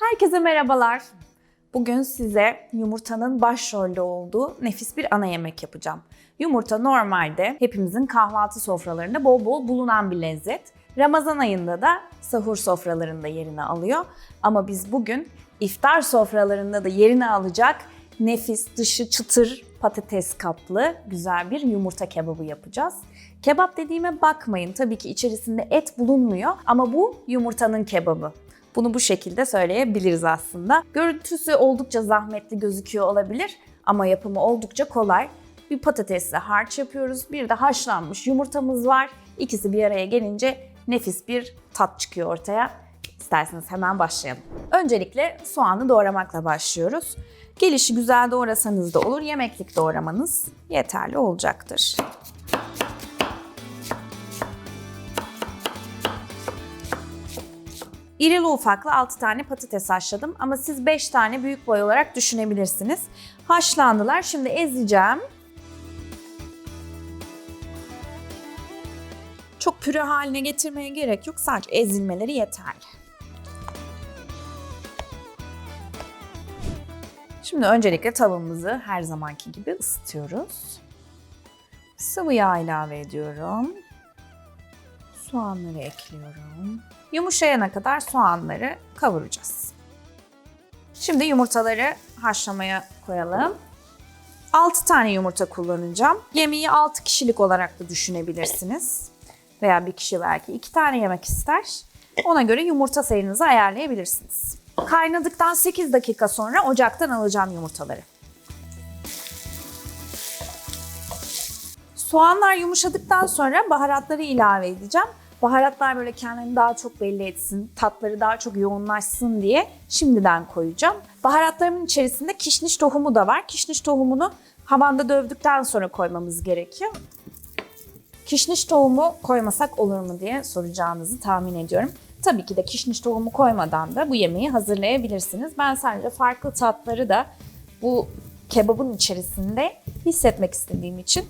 Herkese merhabalar. Bugün size yumurtanın başrolde olduğu nefis bir ana yemek yapacağım. Yumurta normalde hepimizin kahvaltı sofralarında bol bol bulunan bir lezzet. Ramazan ayında da sahur sofralarında yerini alıyor. Ama biz bugün iftar sofralarında da yerini alacak nefis, dışı çıtır patates kaplı güzel bir yumurta kebabı yapacağız. Kebap dediğime bakmayın. Tabii ki içerisinde et bulunmuyor ama bu yumurtanın kebabı. Bunu bu şekilde söyleyebiliriz aslında. Görüntüsü oldukça zahmetli gözüküyor olabilir ama yapımı oldukça kolay. Bir patatesle harç yapıyoruz, bir de haşlanmış yumurtamız var. İkisi bir araya gelince nefis bir tat çıkıyor ortaya. İsterseniz hemen başlayalım. Öncelikle soğanı doğramakla başlıyoruz. Gelişi güzel doğrasanız da olur, yemeklik doğramanız yeterli olacaktır. İrili ufaklı 6 tane patates haşladım ama siz 5 tane büyük boy olarak düşünebilirsiniz. Haşlandılar. Şimdi ezeceğim. Çok püre haline getirmeye gerek yok. Sadece ezilmeleri yeterli. Şimdi öncelikle tavamızı her zamanki gibi ısıtıyoruz. Sıvı yağ ilave ediyorum. Soğanları ekliyorum. Yumuşayana kadar soğanları kavuracağız. Şimdi yumurtaları haşlamaya koyalım. 6 tane yumurta kullanacağım. Yemeği 6 kişilik olarak da düşünebilirsiniz. Veya bir kişi belki 2 tane yemek ister. Ona göre yumurta sayınızı ayarlayabilirsiniz. Kaynadıktan 8 dakika sonra ocaktan alacağım yumurtaları. Soğanlar yumuşadıktan sonra baharatları ilave edeceğim. Baharatlar böyle kendini daha çok belli etsin, tatları daha çok yoğunlaşsın diye şimdiden koyacağım. Baharatlarımın içerisinde kişniş tohumu da var. Kişniş tohumunu havanda dövdükten sonra koymamız gerekiyor. Kişniş tohumu koymasak olur mu diye soracağınızı tahmin ediyorum. Tabii ki de kişniş tohumu koymadan da bu yemeği hazırlayabilirsiniz. Ben sadece farklı tatları da bu kebabın içerisinde hissetmek istediğim için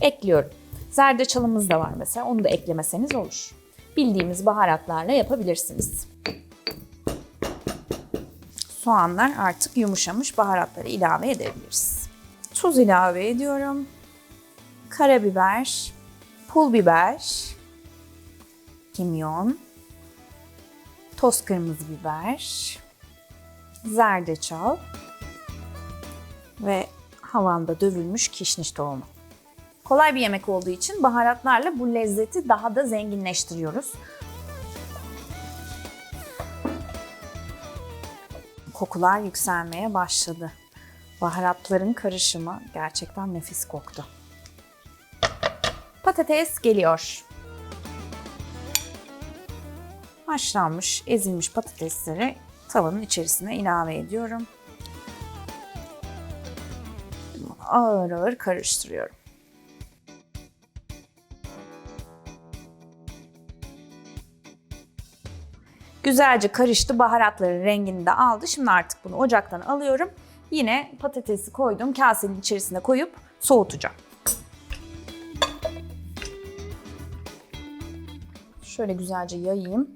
ekliyorum. Zerdeçalımız da var mesela. Onu da eklemeseniz olur. Bildiğimiz baharatlarla yapabilirsiniz. Soğanlar artık yumuşamış. Baharatları ilave edebiliriz. Tuz ilave ediyorum. Karabiber, pul biber, kimyon, toz kırmızı biber, zerdeçal ve havanda dövülmüş kişniş tohumu. Kolay bir yemek olduğu için baharatlarla bu lezzeti daha da zenginleştiriyoruz. Kokular yükselmeye başladı. Baharatların karışımı gerçekten nefis koktu. Patates geliyor. Haşlanmış, ezilmiş patatesleri tavanın içerisine ilave ediyorum. Ağır ağır karıştırıyorum. Güzelce karıştı, baharatların rengini de aldı. Şimdi artık bunu ocaktan alıyorum. Yine patatesi koydum, kasenin içerisine koyup soğutacağım. Şöyle güzelce yayayım.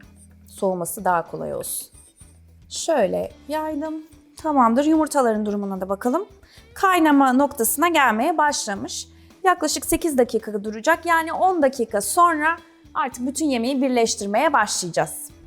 Soğuması daha kolay olsun. Şöyle yaydım. Tamamdır. Yumurtaların durumuna da bakalım. Kaynama noktasına gelmeye başlamış. Yaklaşık 8 dakika duracak. Yani 10 dakika sonra artık bütün yemeği birleştirmeye başlayacağız.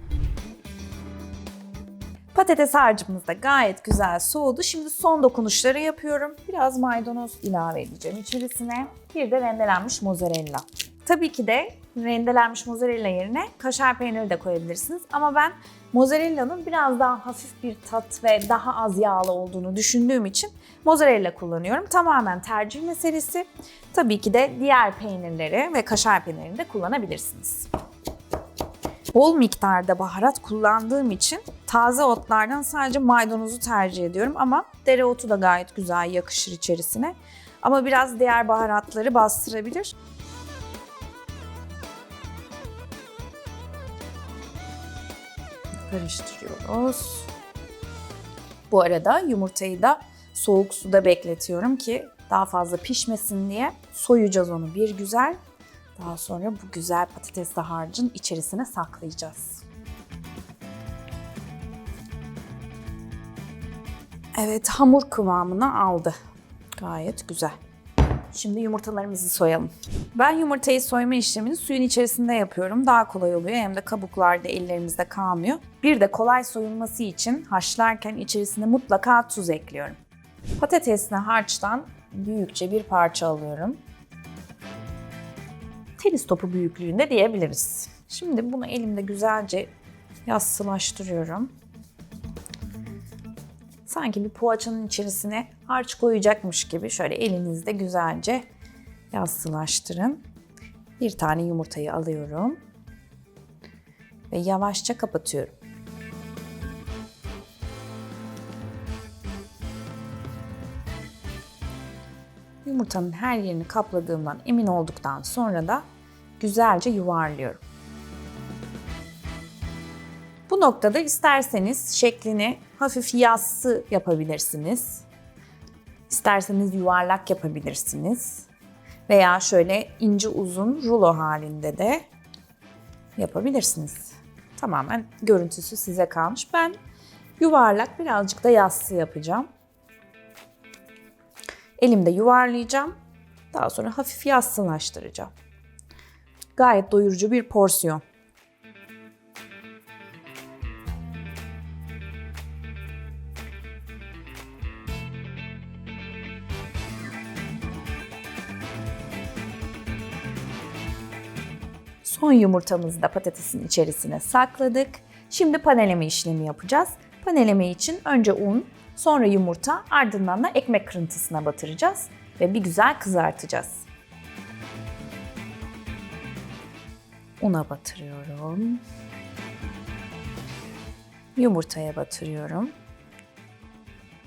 Patates harcımız da gayet güzel soğudu. Şimdi son dokunuşları yapıyorum. Biraz maydanoz ilave edeceğim içerisine. Bir de rendelenmiş mozzarella. Tabii ki de rendelenmiş mozzarella yerine kaşar peyniri de koyabilirsiniz. Ama ben mozzarella'nın biraz daha hafif bir tat ve daha az yağlı olduğunu düşündüğüm için mozzarella kullanıyorum. Tamamen tercih meselesi. Tabii ki de diğer peynirleri ve kaşar peynirini de kullanabilirsiniz. Bol miktarda baharat kullandığım için taze otlardan sadece maydanozu tercih ediyorum ama dereotu da gayet güzel yakışır içerisine. Ama biraz diğer baharatları bastırabilir. Karıştırıyoruz. Bu arada yumurtayı da soğuk suda bekletiyorum ki daha fazla pişmesin diye. Soyacağız onu bir güzel. Daha sonra bu güzel patatesli harcın içerisine saklayacağız. Evet hamur kıvamını aldı. Gayet güzel. Şimdi yumurtalarımızı soyalım. Ben yumurtayı soyma işlemini suyun içerisinde yapıyorum. Daha kolay oluyor hem de kabuklar da ellerimizde kalmıyor. Bir de kolay soyulması için haşlarken içerisine mutlaka tuz ekliyorum. Patatesli harçtan büyükçe bir parça alıyorum. Tenis topu büyüklüğünde diyebiliriz. Şimdi bunu elimde güzelce yassılaştırıyorum. Sanki bir poğaçanın içerisine harç koyacakmış gibi şöyle elinizde güzelce yassılaştırın. Bir tane yumurtayı alıyorum ve yavaşça kapatıyorum. Yumurtanın her yerini kapladığımdan emin olduktan sonra da güzelce yuvarlıyorum. Bu noktada isterseniz şeklini hafif yassı yapabilirsiniz. İsterseniz yuvarlak yapabilirsiniz. Veya şöyle ince uzun rulo halinde de yapabilirsiniz. Tamamen görüntüsü size kalmış. Ben yuvarlak birazcık da yassı yapacağım. Elimde yuvarlayacağım. Daha sonra hafif yassılaştıracağım. Gayet doyurucu bir porsiyon. Son yumurtamızı da patatesin içerisine sakladık. Şimdi paneleme işlemi yapacağız. Paneleme için önce un, sonra yumurta, ardından da ekmek kırıntısına batıracağız ve bir güzel kızartacağız. Una batırıyorum. Yumurtaya batırıyorum.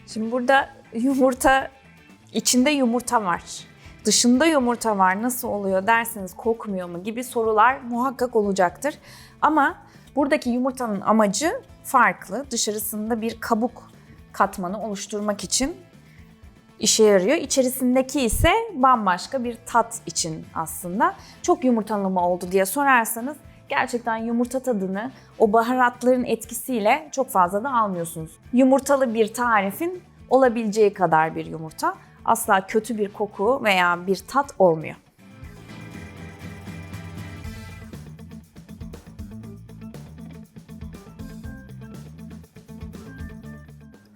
Şimdi burada yumurta içinde yumurta var. Dışında yumurta var nasıl oluyor derseniz kokmuyor mu gibi sorular muhakkak olacaktır. Ama buradaki yumurtanın amacı farklı. Dışarısında bir kabuk katmanı oluşturmak için işe yarıyor. İçerisindeki ise bambaşka bir tat için aslında. Çok yumurtalı mı oldu diye sorarsanız gerçekten yumurta tadını o baharatların etkisiyle çok fazla da almıyorsunuz. Yumurtalı bir tarifin olabileceği kadar bir yumurta asla kötü bir koku veya bir tat olmuyor.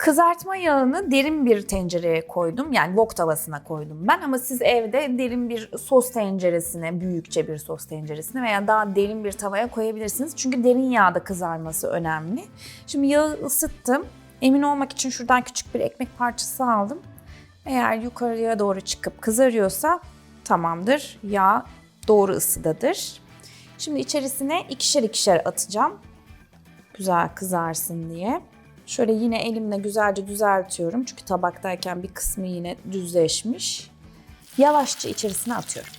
Kızartma yağını derin bir tencereye koydum. Yani wok tavasına koydum ben ama siz evde derin bir sos tenceresine, büyükçe bir sos tenceresine veya daha derin bir tavaya koyabilirsiniz. Çünkü derin yağda kızarması önemli. Şimdi yağı ısıttım. Emin olmak için şuradan küçük bir ekmek parçası aldım. Eğer yukarıya doğru çıkıp kızarıyorsa tamamdır. Yağ doğru ısıdadır. Şimdi içerisine ikişer ikişer atacağım. Güzel kızarsın diye. Şöyle yine elimle güzelce düzeltiyorum. Çünkü tabaktayken bir kısmı yine düzleşmiş. Yavaşça içerisine atıyorum.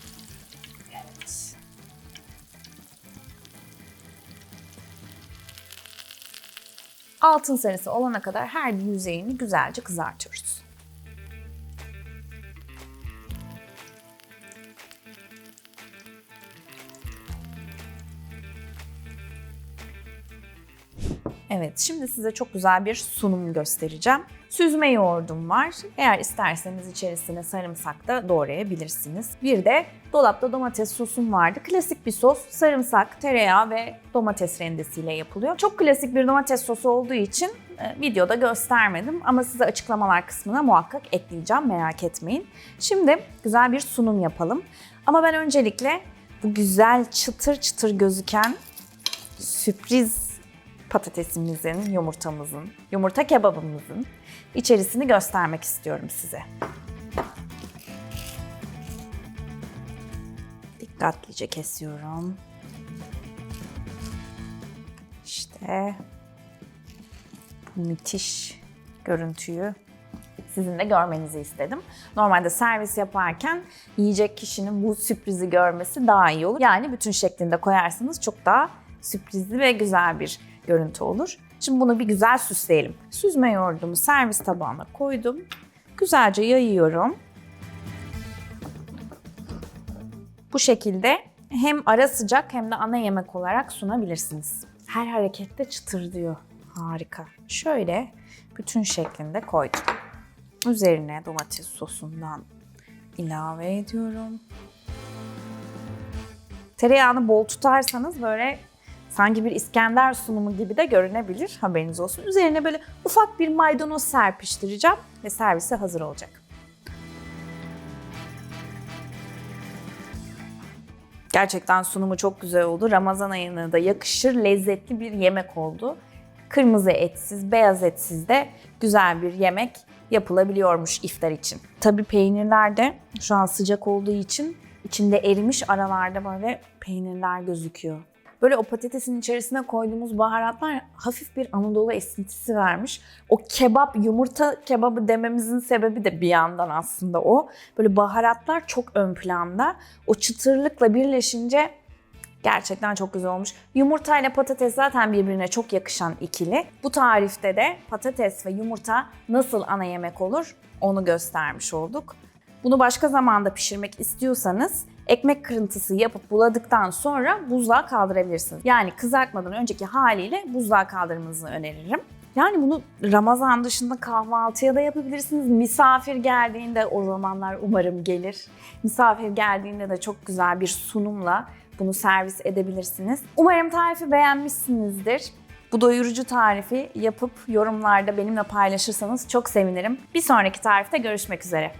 Evet. Altın sarısı olana kadar her yüzeyini güzelce kızartıyoruz. Evet, şimdi size çok güzel bir sunum göstereceğim. Süzme yoğurdum var. Eğer isterseniz içerisine sarımsak da doğrayabilirsiniz. Bir de dolapta domates sosum vardı. Klasik bir sos. Sarımsak, tereyağı ve domates rendesiyle yapılıyor. Çok klasik bir domates sosu olduğu için e, videoda göstermedim ama size açıklamalar kısmına muhakkak ekleyeceğim merak etmeyin. Şimdi güzel bir sunum yapalım. Ama ben öncelikle bu güzel çıtır çıtır gözüken sürpriz patatesimizin, yumurtamızın, yumurta kebabımızın içerisini göstermek istiyorum size. Dikkatlice kesiyorum. İşte bu müthiş görüntüyü sizin de görmenizi istedim. Normalde servis yaparken yiyecek kişinin bu sürprizi görmesi daha iyi olur. Yani bütün şeklinde koyarsanız çok daha sürprizli ve güzel bir görüntü olur. Şimdi bunu bir güzel süsleyelim. Süzme yoğurdumu servis tabağına koydum. Güzelce yayıyorum. Bu şekilde hem ara sıcak hem de ana yemek olarak sunabilirsiniz. Her harekette çıtır diyor. Harika. Şöyle bütün şeklinde koydum. Üzerine domates sosundan ilave ediyorum. Tereyağını bol tutarsanız böyle sanki bir İskender sunumu gibi de görünebilir. Haberiniz olsun. Üzerine böyle ufak bir maydanoz serpiştireceğim ve servise hazır olacak. Gerçekten sunumu çok güzel oldu. Ramazan ayına da yakışır, lezzetli bir yemek oldu. Kırmızı etsiz, beyaz etsiz de güzel bir yemek yapılabiliyormuş iftar için. Tabii peynirler de şu an sıcak olduğu için içinde erimiş aralarda böyle peynirler gözüküyor. Böyle o patatesin içerisine koyduğumuz baharatlar hafif bir Anadolu esintisi vermiş. O kebap, yumurta kebabı dememizin sebebi de bir yandan aslında o. Böyle baharatlar çok ön planda. O çıtırlıkla birleşince Gerçekten çok güzel olmuş. Yumurta ile patates zaten birbirine çok yakışan ikili. Bu tarifte de patates ve yumurta nasıl ana yemek olur onu göstermiş olduk. Bunu başka zamanda pişirmek istiyorsanız ekmek kırıntısı yapıp buladıktan sonra buzluğa kaldırabilirsiniz. Yani kızartmadan önceki haliyle buzluğa kaldırmanızı öneririm. Yani bunu Ramazan dışında kahvaltıya da yapabilirsiniz. Misafir geldiğinde o zamanlar umarım gelir. Misafir geldiğinde de çok güzel bir sunumla bunu servis edebilirsiniz. Umarım tarifi beğenmişsinizdir. Bu doyurucu tarifi yapıp yorumlarda benimle paylaşırsanız çok sevinirim. Bir sonraki tarifte görüşmek üzere.